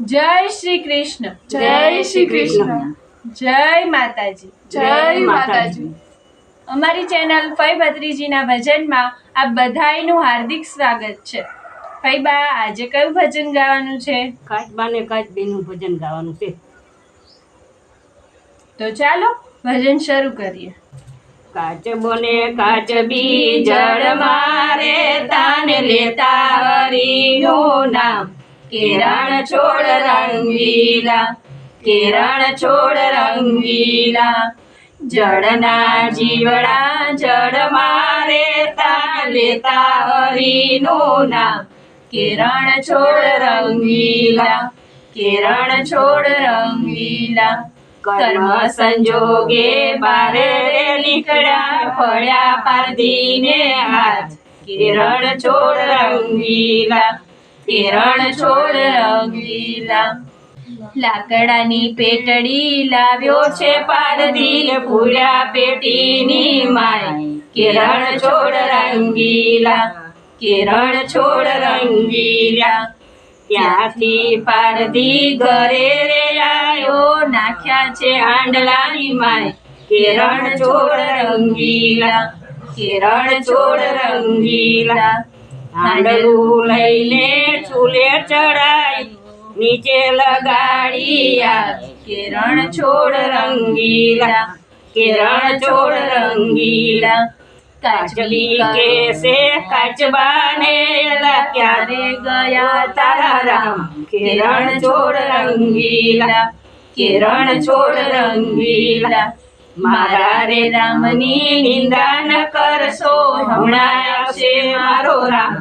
જય શ્રી કૃષ્ણ. જય શ્રી કૃષ્ણ. જય માતાજી. જય માતાજી. અમારી ચેનલ ફઈ ભત્રીજીના ભજનમાં આપ બધાયનું હાર્દિક સ્વાગત છે. ફઈબા આજે કયું ભજન ગાવાનું છે? કાચબાને કાચબીનું ભજન ગાવાનું છે. તો ચાલો ભજન શરૂ કરીએ. કાચ બોને કાચ બી જળ મારે તાન લેતા હરિનું નામ. કિરણ છોડ રંગીલા, કિરણ છોડ રંગીલા, જળના જીવડા જળ મારે તાન લેતા હરિનું નામ. કિરણ છોડ રંગીલા, કિરણ છોડ રંગીલા, કર્મ સંજોગે બારે નીકળ્યા, ફળ્યા પારધીને હાથ. કિરણ છોડ રંગીલા કિરણ છોડ રંગીલા લાકડાની પેટડી લાવ્યો છે પારધી પૂર્યા પેટીની માય. કિરણ છોડ રંગીલા, કિરણ છોડ રંગીલા. ત્યાંથી પારધી ઘરે રે આયો, નાખ્યા છે આંડલાની માય. કિરણ છોડ રંગીલા, કિરણ છોડ રંગીલા. હાંડલું લઈને ચૂલે ચડાઈ નીચે લગાડી આગ કિરણ છોડ રંગીલા કિરણ છોડ રંગીલા. કાચલી કેસે કાચબાને ક્યારે ગયા તારા રામ? કિરણ છોડ રંગીલા કિરણ છોડ રંગીલા. મારા રે રામની નિંદા ન કરશો, હમણાં આવશે મારો રામ.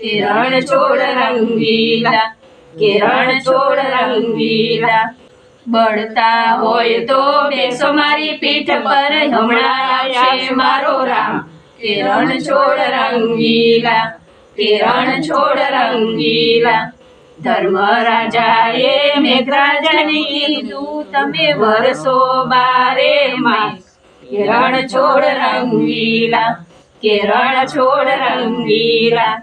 કિરણ છોડ રંગીલા કિરણ છોડ રંગીલા. બળતા હોય તો બેસો મારી પીઠ પર, હમણાં આવશે મારો રામ. કિરણ છોડ રંગીલા કિરણ છોડ રંગીલા. ધર્મ રાજાએ મેઘરાજાને કીધું તમે વરસો બારે માં. કિરણ છોડ રંગીલા કિરણ છોડ રંગીલા.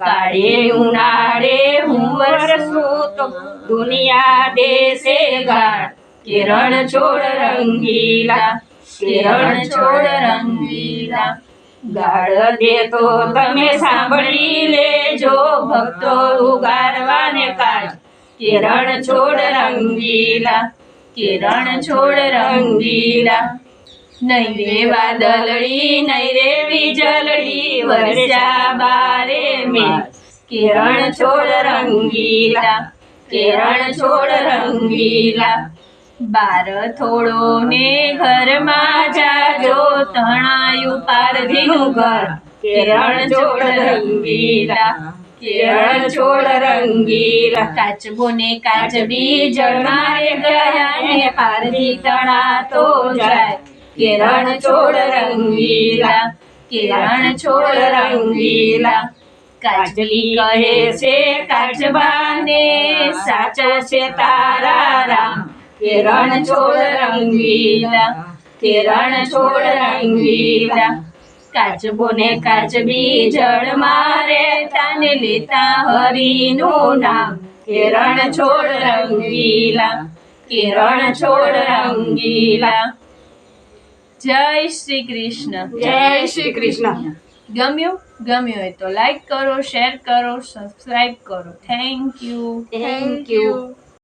કાળે ઉનાળે હું વરસું તો દુનિયા દેશે ગાળ. કિરણ છોડ રંગીલા કિરણ છોડ રંગીલા. ગાળ દે તો તમે સાંભળી લેજો, ભક્તો ઉગારવાને કાજ કિરણ છોડ રંગીલા, કિરણ છોડ રંગીલા. નહીં રે વાદળડી નહીં રે વીજળડી વર્ષા બારે મેં કિરણ છોડ રંગીલા, કિરણ છોડ રંગીલા. બાર થોડો ને ઘરમાં જાજો, તણાયું પારધીનું ઘર. કિરણ છોડ રંગીલા. કિરણ છોડ રંગીલા કાચબો ને કાચબી જળ મારે ગયા ને પારધી તણા તો જાય કિરણ છોડ રંગીલા કિરણ છોડ રંગીલા કાજલી કહે છે કાચબાને સાચા છે તારા રામ કિરણ છોડ રંગીલા કિરણ છોડ રંગીલા કાચબો ને કાચબી જળ મારે તાને લેતા હરીનું નામ. કિરણ છોડ રંગીલા કિરણ છોડ રંગીલા. જય શ્રી કૃષ્ણ. જય શ્રી કૃષ્ણ. ગમ્યું? ગમ્યું હોય તો લાઈક કરો શેર કરો સબસ્ક્રાઈબ કરો. Thank you thank you